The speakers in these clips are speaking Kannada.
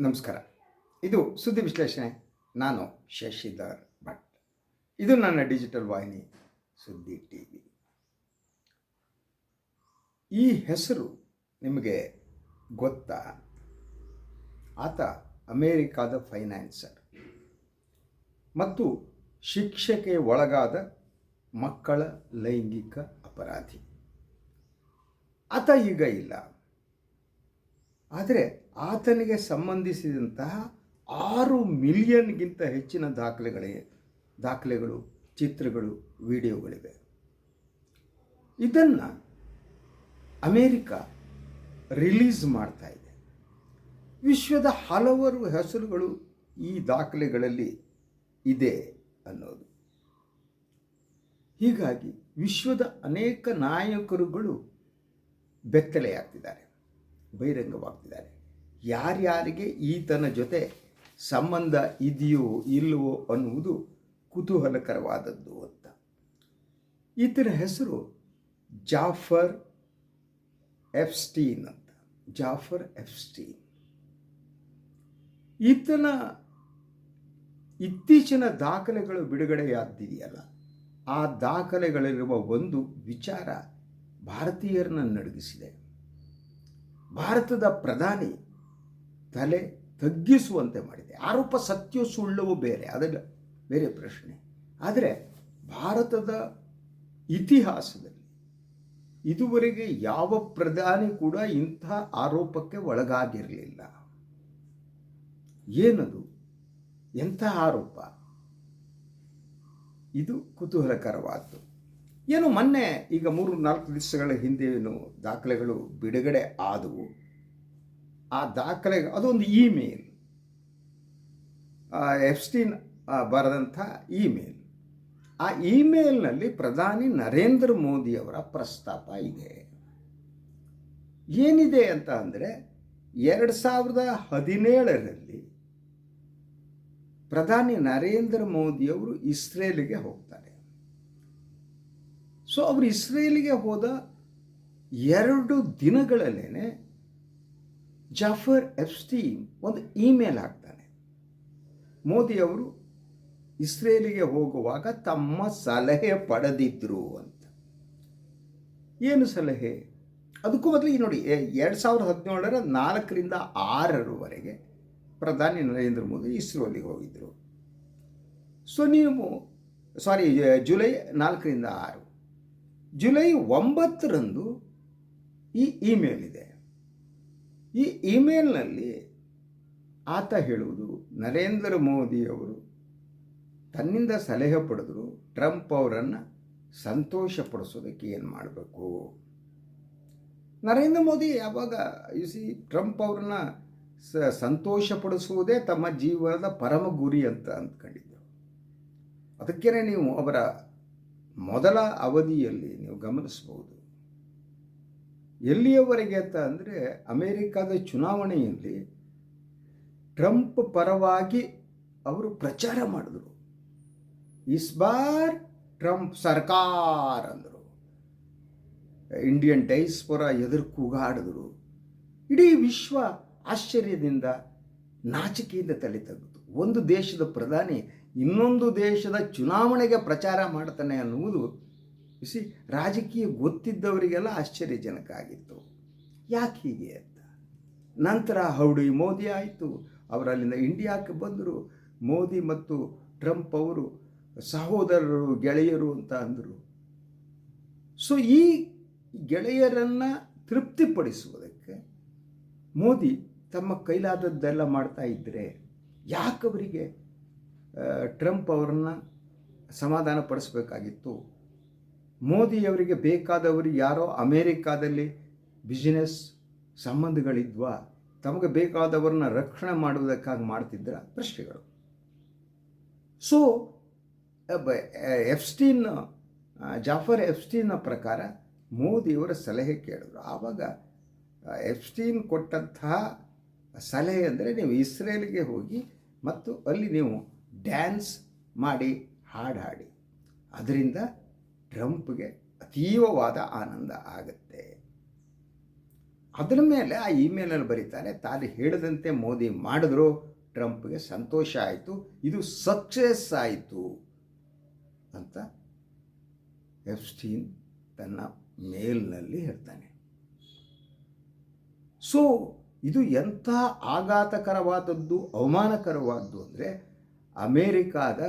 ನಮಸ್ಕಾರ. ಇದು ಸುದ್ದಿ ವಿಶ್ಲೇಷಣೆ. ನಾನು ಶಶಿಧರ್ ಭಟ್. ಇದು ನನ್ನ ಡಿಜಿಟಲ್ ವಾಹಿನಿ, ಸುದ್ದಿ ಟಿ ವಿ ಈ ಹೆಸರು ನಿಮಗೆ ಗೊತ್ತಾ? ಆತ ಅಮೇರಿಕಾದ ಫೈನಾನ್ಸರ್. ಮತ್ತು ಶಿಕ್ಷೆಗೆ ಒಳಗಾದ ಮಕ್ಕಳ ಲೈಂಗಿಕ ಅಪರಾಧಿ. ಆತ ಈಗ ಇಲ್ಲ. ಆದರೆ ಆತನಿಗೆ ಸಂಬಂಧಿಸಿದಂತಹ ಆರು ಮಿಲಿಯನ್ಗಿಂತ ಹೆಚ್ಚಿನ ದಾಖಲೆಗಳೇ, ದಾಖಲೆಗಳು, ಚಿತ್ರಗಳು, ವಿಡಿಯೋಗಳಿವೆ. ಇದನ್ನು ಅಮೇರಿಕ ರಿಲೀಸ್ ಮಾಡ್ತಾ ಇದೆ. ವಿಶ್ವದ ಹಲವಾರು ಹೆಸರುಗಳು ಈ ದಾಖಲೆಗಳಲ್ಲಿ ಇದೆ ಅನ್ನೋದು. ಹೀಗಾಗಿ ವಿಶ್ವದ ಅನೇಕ ನಾಯಕರುಗಳು ಬೆತ್ತಲೆಯಾಗ್ತಿದ್ದಾರೆ. ಬಹಿರಂಗವಾಗ್ತಿದ್ದಾರೆ. ಯಾರ್ಯಾರಿಗೆ ಈತನ ಜೊತೆ ಸಂಬಂಧ ಇದೆಯೋ ಇಲ್ಲವೋ ಅನ್ನುವುದು ಕುತೂಹಲಕರವಾದದ್ದು ಅಂತ. ಈತನ ಹೆಸರು ಜಾಫರ್ ಎಫ್ಸ್ಟೀನ್ ಅಂತ. ಜಾಫರ್ ಎಫ್ಸ್ಟೀನ್. ಈತನ ಇತ್ತೀಚಿನ ದಾಖಲೆಗಳು ಬಿಡುಗಡೆಯಾದಿದೆಯಲ್ಲ ಆ ದಾಖಲೆಗಳಿರುವ ಒಂದು ವಿಚಾರ ಭಾರತೀಯರನ್ನ ನಡಗಿಸಿದೆ. ಭಾರತದ ಪ್ರಧಾನಿ ತಲೆ ತಗ್ಗಿಸುವಂತೆ ಮಾಡಿದೆ. ಆರೋಪ ಸತ್ಯ ಸುಳ್ಳವು ಬೇರೆ, ಅದಲ್ಲ ಬೇರೆ ಪ್ರಶ್ನೆ. ಆದರೆ ಭಾರತದ ಇತಿಹಾಸದಲ್ಲಿ ಇದುವರೆಗೆ ಯಾವ ಪ್ರಧಾನಿ ಕೂಡ ಇಂಥ ಆರೋಪಕ್ಕೆ ಒಳಗಾಗಿರಲಿಲ್ಲ. ಏನದು? ಎಂಥ ಆರೋಪ? ಇದು ಕುತೂಹಲಕರವಾದ್ದು. ಏನು ಮೊನ್ನೆ ಈಗ ಮೂರು ನಾಲ್ಕು ದಿವಸಗಳ ಹಿಂದೆ ಏನು ದಾಖಲೆಗಳು ಬಿಡುಗಡೆ ಆದವು. ಆ ದಾಖಲೆ, ಅದೊಂದು ಇಮೇಲ್. ಎಫ್ಸ್ಟೀನ್ ಬರೆದಂಥ ಇಮೇಲ್. ಆ ಇಮೇಲ್ನಲ್ಲಿ ಪ್ರಧಾನಿ ನರೇಂದ್ರ ಮೋದಿಯವರ ಪ್ರಸ್ತಾಪ ಇದೆ. ಏನಿದೆ ಅಂತ ಅಂದರೆ, ಎರಡು ಸಾವಿರದ ಹದಿನೇಳರಲ್ಲಿ ಪ್ರಧಾನಿ ನರೇಂದ್ರ ಮೋದಿಯವರು ಇಸ್ರೇಲಿಗೆ ಹೋಗ್ತಾರೆ. ಸೊ ಅವರು ಇಸ್ರೇಲಿಗೆ ಹೋದ ಎರಡು ದಿನಗಳಲ್ಲೇ ಜಾಫರ್ ಎಫ್ಸ್ಟೀನ್ ಒಂದು ಇಮೇಲ್ ಹಾಕ್ತಾನೆ. ಮೋದಿಯವರು ಇಸ್ರೇಲಿಗೆ ಹೋಗುವಾಗ ತಮ್ಮ ಸಲಹೆ ಪಡೆದಿದ್ರು ಅಂತ. ಏನು ಸಲಹೆ? ಅದಕ್ಕೂ ಮೊದಲು ಈ ನೋಡಿ ಎರಡು ಸಾವಿರದ ಹದಿನೇಳರ ನಾಲ್ಕರಿಂದ ಆರರವರೆಗೆ ಪ್ರಧಾನಿ ನರೇಂದ್ರ ಮೋದಿ ಇಸ್ರೋಲಿಗೆ ಹೋಗಿದ್ದರು ಸೊ ನೀವು ಸಾರಿ ಜುಲೈ ನಾಲ್ಕರಿಂದ ಆರು. ಜುಲೈ ಒಂಬತ್ತರಂದು ಈ ಇಮೇಲ್ ಇದೆ. ಈ ಇಮೇಲ್ನಲ್ಲಿ ಆತ ಹೇಳುವುದು, ನರೇಂದ್ರ ಮೋದಿಯವರು ತನ್ನಿಂದ ಸಲಹೆ ಪಡೆದರು, ಟ್ರಂಪ್ ಅವರನ್ನು ಸಂತೋಷಪಡಿಸೋದಕ್ಕೆ ಏನು ಮಾಡಬೇಕು? ನರೇಂದ್ರ ಮೋದಿ ಯಾವಾಗ ಯು ಸಿ ಟ್ರಂಪ್ ಅವ್ರನ್ನ ಸ, ಸಂತೋಷಪಡಿಸುವುದೇ ತಮ್ಮ ಜೀವನದ ಪರಮ ಗುರಿ ಅಂತ ಅಂದ್ಕೊಂಡಿದ್ದರು ಅದಕ್ಕೇ ನೀವು ಅವರ ಮೊದಲ ಅವಧಿಯಲ್ಲಿ ನೀವು ಗಮನಿಸ್ಬೋದು ಎಲ್ಲಿಯವರೆಗೆ ಅಂತ ಅಂದರೆ ಅಮೇರಿಕಾದ ಚುನಾವಣೆಯಲ್ಲಿ ಟ್ರಂಪ್ ಪರವಾಗಿ ಅವರು ಪ್ರಚಾರ ಮಾಡಿದ್ರು. ಇಸ್ ಬಾರ್ ಟ್ರಂಪ್ ಸರ್ಕಾರ ಅಂದರು. ಇಂಡಿಯನ್ ಡೈಸ್ಪೊರ ಎದುರು ಕೂಗಾಡಿದ್ರು. ಇಡೀ ವಿಶ್ವ ಆಶ್ಚರ್ಯದಿಂದ ನಾಚಿಕೆಯಿಂದ ತಲೆ ತೆಗೆದು ಒಂದು ದೇಶದ ಪ್ರಧಾನಿ ಇನ್ನೊಂದು ದೇಶದ ಚುನಾವಣೆಗೆ ಪ್ರಚಾರ ಮಾಡ್ತಾನೆ ಅನ್ನುವುದು ಸಿ ರಾಜಕೀಯ ಗೊತ್ತಿದ್ದವರಿಗೆಲ್ಲ ಆಶ್ಚರ್ಯಜನಕ ಆಗಿತ್ತು. ಯಾಕೆ ಹೀಗೆ ಅಂತ? ನಂತರ ಹೌಡಿ ಮೋದಿ ಆಯಿತು. ಅವರಲ್ಲಿಂದ ಇಂಡಿಯಾಕ್ಕೆ ಬಂದರು. ಮೋದಿ ಮತ್ತು ಟ್ರಂಪ್ ಅವರು ಸಹೋದರರು, ಗೆಳೆಯರು ಅಂತ ಅಂದರು. ಸೊ ಈ ಗೆಳೆಯರನ್ನು ತೃಪ್ತಿಪಡಿಸುವುದಕ್ಕೆ ಮೋದಿ ತಮ್ಮ ಕೈಲಾದದ್ದೆಲ್ಲ ಮಾಡ್ತಾ ಇದ್ದರೆ ಯಾಕವರಿಗೆ ಟ್ರಂಪ್ ಅವರನ್ನು ಸಮಾಧಾನ ಪಡಿಸ್ಬೇಕಾಗಿತ್ತು ಮೋದಿಯವರಿಗೆ ಬೇಕಾದವರು ಯಾರೋ ಅಮೇರಿಕಾದಲ್ಲಿ ಬಿಸಿನೆಸ್ ಸಂಬಂಧಗಳಿದ್ವಾ, ತಮಗೆ ಬೇಕಾದವರನ್ನ ರಕ್ಷಣೆ ಮಾಡುವುದಕ್ಕಾಗಿ ಮಾಡ್ತಿದ್ದರ ಪ್ರಶ್ನೆಗಳು. ಸೊ ಎಫ್ಸ್ಟೀನ್ ಜಾಫರ್ ಎಫ್ಸ್ಟೀನ್ನ ಪ್ರಕಾರ ಮೋದಿಯವರ ಸಲಹೆ ಕೇಳಿದ್ರು. ಆವಾಗ ಎಫ್ಸ್ಟೀನ್ ಕೊಟ್ಟಂತಹ ಸಲಹೆ ಅಂದರೆ ನೀವು ಇಸ್ರೇಲ್ಗೆ ಹೋಗಿ ಮತ್ತು ಅಲ್ಲಿ ನೀವು ಡ್ಯಾನ್ಸ್ ಮಾಡಿ ಹಾಡು ಹಾಡಿ ಅದರಿಂದ ಟ್ರಂಪ್ಗೆ ಅತೀವವಾದ ಆನಂದ ಆಗುತ್ತೆ. ಅದರ ಮೇಲೆ ಆ ಇಮೇಲಲ್ಲಿ ಬರೀತಾರೆ ತಾನು ಹೇಳಿದಂತೆ ಮೋದಿ ಮಾಡಿದ್ರು, ಟ್ರಂಪ್ಗೆ ಸಂತೋಷ ಆಯಿತು, ಇದು ಸಕ್ಸಸ್ ಆಯಿತು ಅಂತ ಎಫ್ಸ್ಟೀನ್ ತನ್ನ ಮೇಲ್ನಲ್ಲಿ ಹೇಳ್ತಾನೆ. ಸೊ ಇದು ಎಂಥ ಆಘಾತಕರವಾದದ್ದು, ಅವಮಾನಕರವಾದ್ದು ಅಂದರೆ ಅಮೇರಿಕಾದ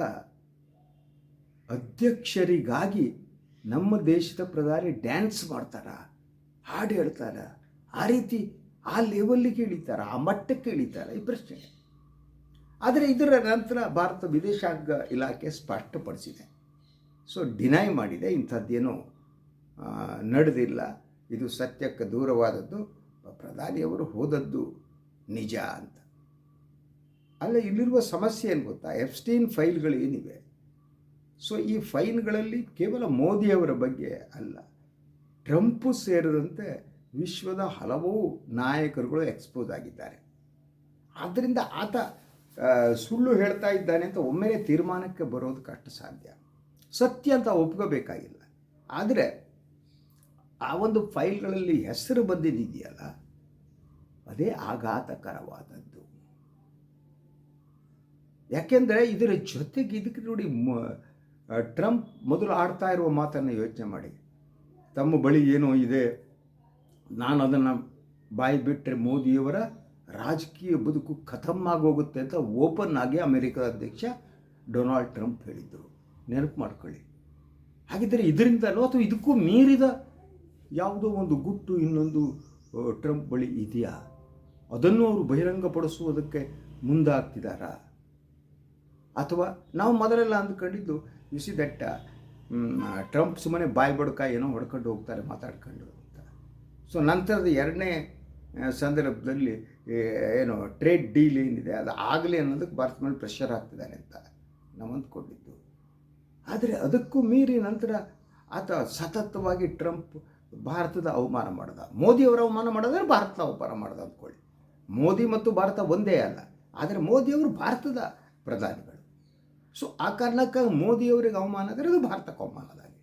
ಅಧ್ಯಕ್ಷರಿಗಾಗಿ ನಮ್ಮ ದೇಶದ ಪ್ರಧಾನಿ ಡ್ಯಾನ್ಸ್ ಮಾಡ್ತಾರ, ಹಾಡು ಹೇಳ್ತಾರ, ಆ ರೀತಿ ಆ ಲೆವೆಲ್ಲಿಗೆ ಇಳಿತಾರ, ಆ ಮಟ್ಟಕ್ಕೆ ಇಳಿತಾರ ಈ ಪ್ರಶ್ನೆ. ಆದರೆ ಇದರ ನಂತರ ಭಾರತ ವಿದೇಶಾಂಗ ಇಲಾಖೆ ಸ್ಪಷ್ಟಪಡಿಸಿದೆ. ಸೊ ಡಿನೈ ಮಾಡಿದೆ, ಇಂಥದ್ದೇನೂ ನಡೆದಿಲ್ಲ. ಇದು ಸತ್ಯಕ್ಕೆ ದೂರವಾದದ್ದು, ಪ್ರಧಾನಿಯವರು ಹೋದದ್ದು ನಿಜ ಅಂತ. ಅಲ್ಲ, ಇಲ್ಲಿರುವ ಸಮಸ್ಯೆ ಏನು ಗೊತ್ತಾ? ಎಫ್ಸ್ಟೀನ್ ಫೈಲ್ಗಳು ಏನಿವೆ? ಸೊ ಈ ಫೈಲ್ಗಳಲ್ಲಿ ಕೇವಲ ಮೋದಿಯವರ ಬಗ್ಗೆ ಅಲ್ಲ. ಟ್ರಂಪು ಸೇರಿದಂತೆ ವಿಶ್ವದ ಹಲವು ನಾಯಕರುಗಳು ಎಕ್ಸ್ಪೋಸ್ ಆಗಿದ್ದಾರೆ. ಆದ್ದರಿಂದ ಆತ ಸುಳ್ಳು ಹೇಳ್ತಾ ಇದ್ದಾನೆ ಅಂತ ಒಮ್ಮೆಲೆ ತೀರ್ಮಾನಕ್ಕೆ ಬರೋದು ಕಷ್ಟ ಸಾಧ್ಯ. ಸತ್ಯ ಅಂತ ಒಪ್ಕೋಬೇಕಾಗಿಲ್ಲ. ಆದರೆ, ಆ ಒಂದು ಫೈಲ್ಗಳಲ್ಲಿ ಹೆಸರು ಬಂದಿದೆಯಲ್ಲ, ಅದೇ ಆಘಾತಕರವಾದದ್ದು. ಯಾಕೆಂದರೆ ಇದರ ಜೊತೆಗೆ ಇದಕ್ಕೆ ನೋಡಿ ಮ- ಟ್ರಂಪ್ ಮೊದಲು ಆಡ್ತಾ ಇರುವ ಮಾತನ್ನು ಯೋಚನೆ ಮಾಡಿ. ತಮ್ಮ ಬಳಿ ಏನೋ ಇದೆ. ನಾನು ಅದನ್ನು ಬಾಯಿ ಬಿಟ್ಟರೆ ಮೋದಿಯವರ ರಾಜಕೀಯ ಬದುಕು ಖತಮ್ ಆಗೋಗುತ್ತೆ ಅಂತ ಓಪನ್ ಆಗಿ ಅಮೆರಿಕದ ಅಧ್ಯಕ್ಷ ಡೊನಾಲ್ಡ್ ಟ್ರಂಪ್ ಹೇಳಿದ್ದರು ನೆನಪು ಮಾಡ್ಕೊಳ್ಳಿ. ಹಾಗಿದ್ದರೆ ಇದರಿಂದಲೋ ಅಥವಾ ಇದಕ್ಕೂ ಮೀರಿದ ಯಾವುದೋ ಒಂದು ಗುಟ್ಟು ಇನ್ನೊಂದು ಟ್ರಂಪ್ ಬಳಿ ಇದೆಯಾ? ಅದನ್ನು ಅವರು ಬಹಿರಂಗಪಡಿಸುವುದಕ್ಕೆ ಮುಂದಾಗ್ತಿದ್ದಾರಾ? ಅಥವಾ ನಾವು ಮೊದಲೆಲ್ಲ ಅಂದ್ಕೊಂಡಿದ್ದು ಯು ಸಿ ದಟ್ ಟ್ರಂಪ್ ಸುಮ್ಮನೆ ಬಾಯಿ ಬಡ್ಕ ಏನೋ ಹೊಡ್ಕೊಂಡು ಹೋಗ್ತಾರೆ ಮಾತಾಡ್ಕೊಂಡು ಅಂತ. ಸೊ ನಂತರದ ಎರಡನೇ ಸಂದರ್ಭದಲ್ಲಿ ಏನು ಟ್ರೇಡ್ ಡೀಲ್ ಏನಿದೆ, ಅದು ಆಗಲಿ ಅನ್ನೋದಕ್ಕೆ ಭಾರತ ಮೇಲೆ ಪ್ರೆಷರ್ ಆಗ್ತಿದ್ದಾರೆ ಅಂತ ನಾವು ಅಂದ್ಕೊಂಡಿದ್ದು. ಆದರೆ ಅದಕ್ಕೂ ಮೀರಿ ನಂತರ ಆತ ಸತತವಾಗಿ ಟ್ರಂಪ್ ಭಾರತದ ಅವಮಾನ ಮಾಡ್ದ. ಮೋದಿಯವರ ಅವಮಾನ ಮಾಡೋದ್ರೆ ಭಾರತದ ಅವಮಾನ ಮಾಡ್ದ ಅಂದ್ಕೊಳ್ಳಿ. ಮೋದಿ ಮತ್ತು ಭಾರತ ಒಂದೇ ಅಲ್ಲ. ಆದರೆ ಮೋದಿಯವರು ಭಾರತದ ಪ್ರಧಾನಿಗಳು. ಸೊ ಆ ಕಾರಣಕ್ಕಾಗಿ ಮೋದಿಯವರಿಗೆ ಅವಮಾನ ಆದರೆ ಅದು ಭಾರತಕ್ಕೆ ಅವಮಾನದಾಗಿ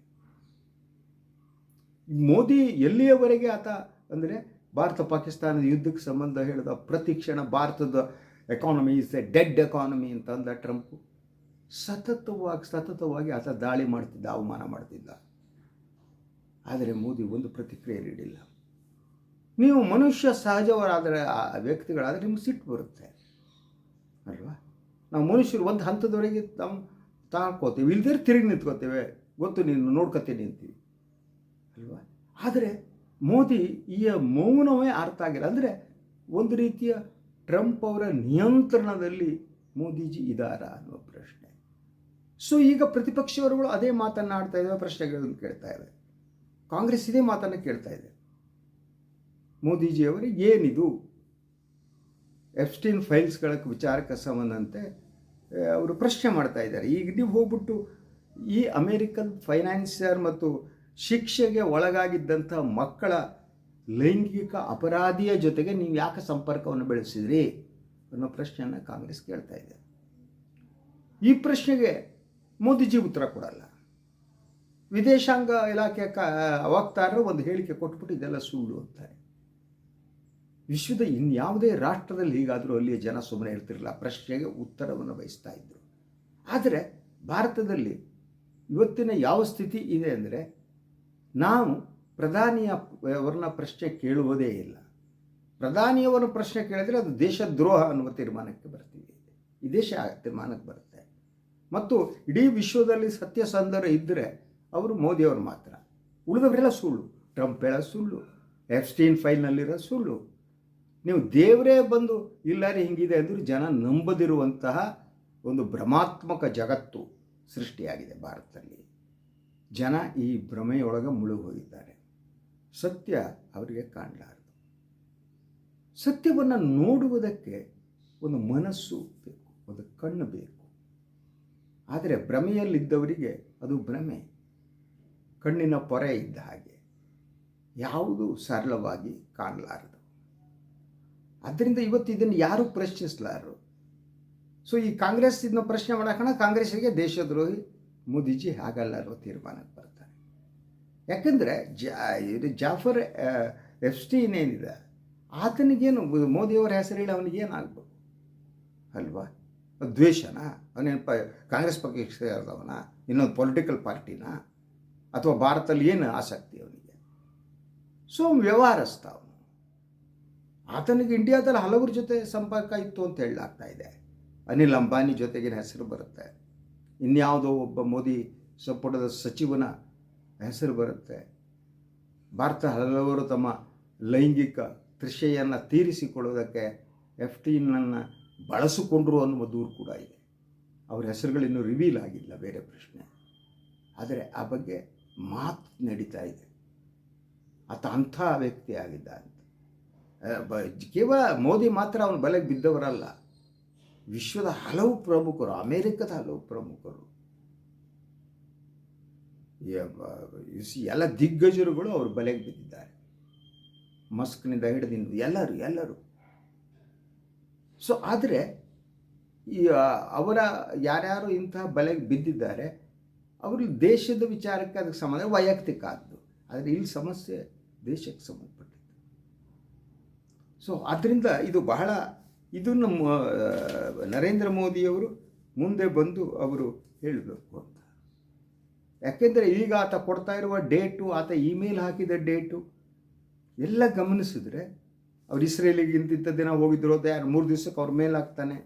ಮೋದಿ ಎಲ್ಲಿಯವರೆಗೆ ಆತ ಅಂದರೆ ಭಾರತ ಪಾಕಿಸ್ತಾನದ ಯುದ್ಧಕ್ಕೆ ಸಂಬಂಧ ಹೇಳಿದ ಪ್ರತಿ ಕ್ಷಣ ಭಾರತದ economy is a dead economy ಅಂತ ಅಂದ ಟ್ರಂಪ್. ಸತತವಾಗಿ ಸತತವಾಗಿ ಆತ ದಾಳಿ ಮಾಡ್ತಿದ್ದ, ಅವಮಾನ ಮಾಡ್ತಿದ್ದ. ಆದರೆ ಮೋದಿ ಒಂದು ಪ್ರತಿಕ್ರಿಯೆ ನೀಡಿಲ್ಲ. ನೀವು ಮನುಷ್ಯ ಸಹಜವರಾದರೆ ಆ ವ್ಯಕ್ತಿಗಳಾದರೆ ನಿಮ್ಗೆ ಸಿಟ್ಟು ಬರುತ್ತೆ. ಅಲ್ವಾ? ನಾವು ಮನುಷ್ಯರು ಒಂದು ಹಂತದವರೆಗೆ ನಾವು ತಾಳ್ಕೋತೀವಿ ಇಲ್ದೇ ತಿರುಗಿ ನಿಂತ್ಕೋತೇವೆ ಗೊತ್ತು, ನೀನು ನೋಡ್ಕೊತೀನಿ ಅಂತೀವಿ. ಅಲ್ವಾ? ಆದರೆ ಮೋದಿ ಈ ಮೌನವೇ ಅರ್ಥ ಆಗಿಲ್ಲ. ಅಂದರೆ ಒಂದು ರೀತಿಯ ಟ್ರಂಪ್ ಅವರ ನಿಯಂತ್ರಣದಲ್ಲಿ ಮೋದಿಜಿ ಇದಾರ ಅನ್ನುವ ಪ್ರಶ್ನೆ. ಸೊ ಈಗ ಪ್ರತಿಪಕ್ಷವರುಗಳು ಅದೇ ಮಾತನ್ನಾಡ್ತಾ ಇದ್ದಾವೆ ಪ್ರಶ್ನೆಗಳನ್ನು ಕೇಳ್ತಾ ಇದ್ದಾರೆ ಕಾಂಗ್ರೆಸ್ ಇದೇ ಮಾತನ್ನು ಕೇಳ್ತಾ ಇದೆ. ಮೋದಿಜಿಯವರು ಏನಿದು? ಎಫ್ಸ್ಟೀನ್ ಫೈಲ್ಸ್ಗಳ ವಿಚಾರಕ್ಕೆ ಸಂಬಂಧಂತೆ ಅವರು ಪ್ರಶ್ನೆ ಮಾಡ್ತಾ ಇದ್ದಾರೆ. ಈಗ ನೀವು ಹೋಗ್ಬಿಟ್ಟು ಈ ಅಮೇರಿಕನ್ ಫೈನಾನ್ಸಿಯರ್ ಮತ್ತು ಶಿಕ್ಷೆಗೆ ಒಳಗಾಗಿದ್ದಂಥ ಮಕ್ಕಳ ಲೈಂಗಿಕ ಅಪರಾಧಿಯ ಜೊತೆಗೆ ನೀವು ಯಾಕೆ ಸಂಪರ್ಕವನ್ನು ಬೆಳೆಸಿದ್ರಿ ಅನ್ನೋ ಪ್ರಶ್ನೆಯನ್ನು ಕಾಂಗ್ರೆಸ್ ಕೇಳ್ತಾ ಇದೆ. ಈ ಪ್ರಶ್ನೆಗೆ ಮೋದಿಜಿ ಉತ್ತರ ಕೊಡಲ್ಲ. ವಿದೇಶಾಂಗ ಇಲಾಖೆಯ ಕ ವಕ್ತಾರರು ಒಂದು ಹೇಳಿಕೆ ಕೊಟ್ಬಿಟ್ಟು ಇದೆಲ್ಲ ಸುಳ್ಳು ಅಂತಾರೆ. ವಿಶ್ವದ ಇನ್ಯಾವುದೇ ರಾಷ್ಟ್ರದಲ್ಲಿ ಹೀಗಾದರೂ ಅಲ್ಲಿಯ ಜನ ಸುಮ್ಮನೆ ಇರ್ತಿರಲಿಲ್ಲ. ಪ್ರಶ್ನೆಗೆ ಉತ್ತರವನ್ನು ಬಯಸ್ತಾ ಇದ್ದರು ಆದರೆ ಭಾರತದಲ್ಲಿ ಇವತ್ತಿನ ಯಾವ ಸ್ಥಿತಿ ಇದೆ ಅಂದರೆ ನಾವು ಪ್ರಧಾನಿಯ ಅವರನ್ನ ಪ್ರಶ್ನೆ ಕೇಳುವುದೇ ಇಲ್ಲ. ಪ್ರಧಾನಿಯವರ ಪ್ರಶ್ನೆ ಕೇಳಿದರೆ ಅದು ದೇಶದ್ರೋಹ ಅನ್ನುವ ತೀರ್ಮಾನಕ್ಕೆ ಬರ್ತೀವಿ. ಈ ದೇಶ ತೀರ್ಮಾನಕ್ಕೆ ಬರುತ್ತೆ. ಮತ್ತು ಇಡೀ ವಿಶ್ವದಲ್ಲಿ ಸತ್ಯಸಂಧರ ಇದ್ದರೆ ಅವರು ಮೋದಿಯವರು ಮಾತ್ರ. ಉಳಿದವರೆಲ್ಲ ಸುಳ್ಳು. ಟ್ರಂಪ್ ಹೇಳೋ ಸುಳ್ಳು. ಎಫ್ಸ್ಟೀನ್ ಫೈಲ್ನಲ್ಲಿರೋ ಸುಳ್ಳು. ನೀವು ದೇವರೇ ಬಂದು ಇಲ್ಲಾರೆ ಹಿಂಗಿದೆ ಅಂದರೂ ಜನ ನಂಬದಿರುವಂತಹ ಒಂದು ಭ್ರಮಾತ್ಮಕ ಜಗತ್ತು ಸೃಷ್ಟಿಯಾಗಿದೆ ಭಾರತದಲ್ಲಿ. ಜನ ಈ ಭ್ರಮೆಯೊಳಗೆ ಮುಳುಗೋಗಿದ್ದಾರೆ. ಸತ್ಯ ಅವರಿಗೆ ಕಾಣಲಾರದು. ಸತ್ಯವನ್ನು ನೋಡುವುದಕ್ಕೆ ಒಂದು ಮನಸ್ಸು ಬೇಕು, ಒಂದು ಕಣ್ಣು ಬೇಕು. ಆದರೆ ಭ್ರಮೆಯಲ್ಲಿದ್ದವರಿಗೆ ಅದು ಭ್ರಮೆ. ಕಣ್ಣಿನ ಪೊರೆ ಇದ್ದ ಹಾಗೆ. ಯಾವುದು ಸರಳವಾಗಿ ಕಾಣಲಾರದು. ಆದ್ದರಿಂದ ಇವತ್ತು ಇದನ್ನು ಯಾರೂ ಪ್ರಶ್ನಿಸಲಾರರು ಸೊ ಈ ಕಾಂಗ್ರೆಸ್ ಇದನ್ನ ಪ್ರಶ್ನೆ ಮಾಡೋಣ ಕಾಂಗ್ರೆಸ್ಸಿಗೆ ದೇಶದ್ರೋಹಿ ಮೋದಿಜಿ ಹಾಗಲ್ಲ ತೀರ್ಮಾನಕ್ಕೆ ಬರ್ತಾರೆ. ಯಾಕಂದರೆ ಜಾ, ಇದು ಜಾಫರ್ ಎಫ್ ಎಫ್ಸ್ಟೀನ್ ಇನ್ನೇನಿದೆ ಆತನಿಗೇನು, ಮೋದಿಯವರ ಹೆಸರು ಹೇಳಿ ಆಗ್ಬೋದು ಅಲ್ವಾ? ದ್ವೇಷನಾ? ಅವನೇನು ಕಾಂಗ್ರೆಸ್ ಪಕ್ಷ ಸೇರಿದವನ? ಇನ್ನೊಂದು ಪೊಲಿಟಿಕಲ್ ಪಾರ್ಟಿನ? ಅಥವಾ ಭಾರತದಲ್ಲಿ ಏನು ಆಸಕ್ತಿ ಅವನಿಗೆ? ಸೊ ಅವನು. ಆತನಿಗೆ ಇಂಡಿಯಾದಲ್ಲಿ ಹಲವರ ಜೊತೆ ಸಂಪರ್ಕ ಇತ್ತು ಅಂತ ಹೇಳಲಾಗ್ತಾ ಇದೆ. ಅನಿಲ್ ಅಂಬಾನಿ ಜೊತೆಗಿನ ಹೆಸರು ಬರುತ್ತೆ. ಇನ್ಯಾವುದೋ ಒಬ್ಬ ಮೋದಿ ಸಂಪುಟದ ಸಚಿವನ ಹೆಸರು ಬರುತ್ತೆ. ಭಾರತ ಹಲವರು ತಮ್ಮ ಲೈಂಗಿಕ ತೃಷೆಯನ್ನು ತೀರಿಸಿಕೊಳ್ಳೋದಕ್ಕೆ ಎಫ್ ಟಿನನ್ನು ಬಳಸಿಕೊಂಡ್ರು ಅನ್ನುವ ದೂರು ಕೂಡ ಇದೆ. ಅವರ ಹೆಸರುಗಳಿನ್ನೂ ರಿವೀಲ್ ಆಗಿಲ್ಲ, ಬೇರೆ ಪ್ರಶ್ನೆ. ಆದರೆ ಆ ಬಗ್ಗೆ ಮಾತು ನಡೀತಾ ಇದೆ. ಆತ ಅಂಥ ವ್ಯಕ್ತಿ ಆಗಿದ್ದಾನೆ ಕೇವಲ ಮೋದಿ ಮಾತ್ರ ಅವನ ಬಲೆಗೆ ಬಿದ್ದವರಲ್ಲ. ವಿಶ್ವದ ಹಲವು ಪ್ರಮುಖರು, ಅಮೇರಿಕದ ಹಲವು ಪ್ರಮುಖರು. ಎಲ್ಲ ದಿಗ್ಗಜರುಗಳು ಅವ್ರ ಬಲೆಗೆ ಬಿದ್ದಿದ್ದಾರೆ. ಮಸ್ಕ್ನಿಂದ ಹಿಡಿದಿಂದ ಎಲ್ಲರೂ ಎಲ್ಲರೂ. ಸೊ, ಆದರೆ, ಈ ಅವರ ಯಾರ್ಯಾರು ಇಂತಹ ಬಲೆಗೆ ಬಿದ್ದಿದ್ದಾರೆ ಅವರು ದೇಶದ ವಿಚಾರಕ್ಕೆ ಅದಕ್ಕೆ ಸಂಬಂಧ, ವೈಯಕ್ತಿಕ ಆದ್ದು. ಆದರೆ ಇಲ್ಲಿ ಸಮಸ್ಯೆ ದೇಶಕ್ಕೆ ಸಂಬಂಧಪಟ್ಟಿದ್ದು ಸೊ ಆದ್ದರಿಂದ ಇದು ಬಹಳ ಇದು ನಮ್ಮ ನರೇಂದ್ರ ಮೋದಿಯವರು ಮುಂದೆ ಬಂದು ಅವರು ಹೇಳಬೇಕು ಅಂತ. ಯಾಕೆಂದರೆ ಈಗ ಆತ ಕೊಡ್ತಾ ಇರುವ ಡೇಟು, ಆತ ಇಮೇಲ್ ಹಾಕಿದ ಡೇಟು ಎಲ್ಲ ಗಮನಿಸಿದ್ರೆ ಅವ್ರು ಇಸ್ರೇಲಿಗೆ ಇಂತಿಂಥ ದಿನ ಹೋಗಿದ್ರು ಅಂತ ಯಾರು ಮೂರು ದಿವಸಕ್ಕೆ ಅವ್ರ ಮೇಲೆ ಹಾಕ್ತಾನೆ.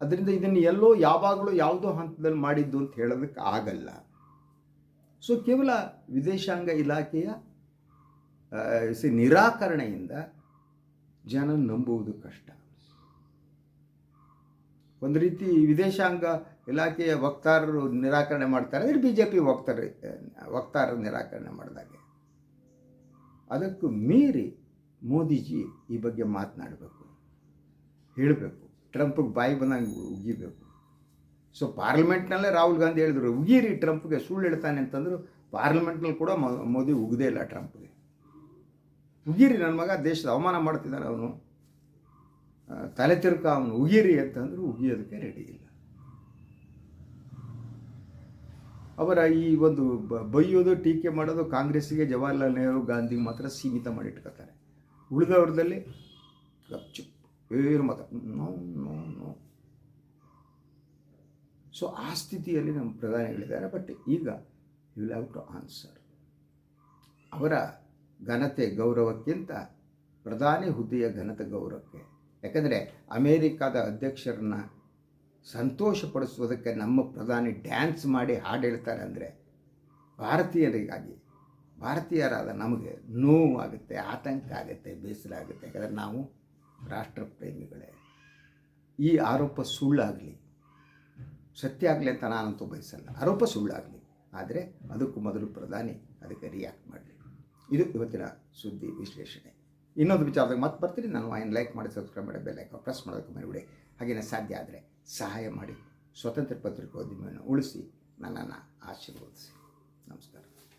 ಅದರಿಂದ ಇದನ್ನು ಎಲ್ಲೋ ಯಾವಾಗಲೂ ಯಾವುದೋ ಹಂತದಲ್ಲಿ ಮಾಡಿದ್ದು ಅಂತ ಹೇಳೋದಕ್ಕೆ ಆಗಲ್ಲ. ಸೊ ಕೇವಲ ವಿದೇಶಾಂಗ ಇಲಾಖೆಯ ಸಿ ನಿರಾಕರಣೆಯಿಂದ ಜನ ನಂಬುವುದು ಕಷ್ಟ. ಒಂದು ರೀತಿ ವಿದೇಶಾಂಗ ಇಲಾಖೆಯ ವಕ್ತಾರರು ನಿರಾಕರಣೆ ಮಾಡ್ತಾರೆ ಅಂದರೆ ಬಿ ಜೆ ಪಿ ವಕ್ತಾರ, ವಕ್ತಾರರು ನಿರಾಕರಣೆ ಮಾಡಿದಾಗೆ. ಅದಕ್ಕೂ ಮೀರಿ ಮೋದಿಜಿ ಈ ಬಗ್ಗೆ ಮಾತನಾಡಬೇಕು, ಹೇಳಬೇಕು. ಟ್ರಂಪ್ಗೆ ಬಾಯಿ ಬಂದಂಗೆ ಉಗಿಬೇಕು. ಸೊ ಪಾರ್ಲಿಮೆಂಟ್ನಲ್ಲೇ ರಾಹುಲ್ ಗಾಂಧಿ ಹೇಳಿದ್ರು, ಉಗೀರಿ ಟ್ರಂಪ್ಗೆ ಸುಳ್ಳು ಹೇಳ್ತಾನೆ ಅಂತಂದರು, ಪಾರ್ಲಿಮೆಂಟ್ನಲ್ಲಿ ಕೂಡ ಮೋದಿ ಉಗದೇ ಇಲ್ಲ ಟ್ರಂಪ್ಗೆ. ಉಗೀರಿ ನನ್ನ ಮಗ ದೇಶದ ಅವಮಾನ ಮಾಡ್ತಿದ್ದಾನೆ ಅವನು. ತಲೆ ತಿರ್ಕ ಅವನು ಉಗಿರಿ ಅಂತಂದ್ರು ಉಗಿಯೋದಕ್ಕೆ ರೆಡಿ ಇಲ್ಲ. ಅವರ ಈ ಒಂದು ಬೈಯೋದು, ಟೀಕೆ ಮಾಡೋದು ಕಾಂಗ್ರೆಸ್ಸಿಗೆ ಜವಾಹರ್ಲಾಲ್ ನೆಹರು ಗಾಂಧಿ ಮಾತ್ರ ಸೀಮಿತ ಮಾಡಿಟ್ಕೋತಾರೆ ಉಳಿದವ್ರದಲ್ಲಿ ಗಪ್ಚುಪ್ ಏನು ಮತ ನೋ ನೋ ನೋ ಸೊ ಆ ಸ್ಥಿತಿಯಲ್ಲಿ ನಮ್ಮ ಪ್ರಧಾನಿಗಳಿದ್ದಾರೆ ಬಟ್ ಈಗ ಯು ಹ್ಯಾವ್ ಟು ಆನ್ಸರ್ ಅವರ ಘನತೆ ಗೌರವಕ್ಕಿಂತ ಪ್ರಧಾನಿ ಹುದ್ದೆಯ ಘನತೆ ಗೌರವಕ್ಕೆ. ಯಾಕಂದರೆ ಅಮೇರಿಕಾದ ಅಧ್ಯಕ್ಷರನ್ನ ಸಂತೋಷಪಡಿಸುವುದಕ್ಕೆ ನಮ್ಮ ಪ್ರಧಾನಿ ಡ್ಯಾನ್ಸ್ ಮಾಡಿ ಹಾಡು ಹೇಳ್ತಾರೆ ಅಂದರೆ ಭಾರತೀಯರಿಗಾಗಿ, ಭಾರತೀಯರಾದ ನಮಗೆ ನೋವಾಗುತ್ತೆ, ಆತಂಕ ಆಗುತ್ತೆ, ಬೇಸರ ಆಗುತ್ತೆ. ಯಾಕಂದರೆ ನಾವು ರಾಷ್ಟ್ರಪ್ರೇಮಿಗಳೇ. ಈ ಆರೋಪ ಸುಳ್ಳಾಗಲಿ, ಸತ್ಯ ಆಗಲಿ ಅಂತ ನಾನಂತೂ ಬಯಸಲ್ಲ. ಆರೋಪ ಸುಳ್ಳಾಗಲಿ. ಆದರೆ ಅದಕ್ಕೂ ಮೊದಲು ಪ್ರಧಾನಿ ಅದಕ್ಕೆ ರಿಯಾಕ್ಟ್ ಮಾಡಲಿ. ಇದು ಇವತ್ತಿನ ಸುದ್ದಿ ವಿಶ್ಲೇಷಣೆ. ಇನ್ನೊಂದು ವಿಚಾರದಾಗ ಮತ್ತೆ ಬರ್ತೀನಿ ನಾನು ಆಯ್ನ ಲೈಕ್ ಮಾಡಿ ಸಬ್ಸ್ಕ್ರೈಬ್ ಮಾಡಿ ಬೆಲ್ ಐಕಾನ್ ಪ್ರೆಸ್ ಮಾಡೋದಕ್ಕೆ ಮರಿಬಿಡಿ. ಹಾಗೆಯೇ ಸಾಧ್ಯ ಆದರೆ ಸಹಾಯ ಮಾಡಿ. ಸ್ವತಂತ್ರ ಪತ್ರಿಕೋದ್ಯಮವನ್ನು ಉಳಿಸಿ ನನ್ನನ್ನು ಆಶೀರ್ವದಿಸಿ. ನಮಸ್ಕಾರ.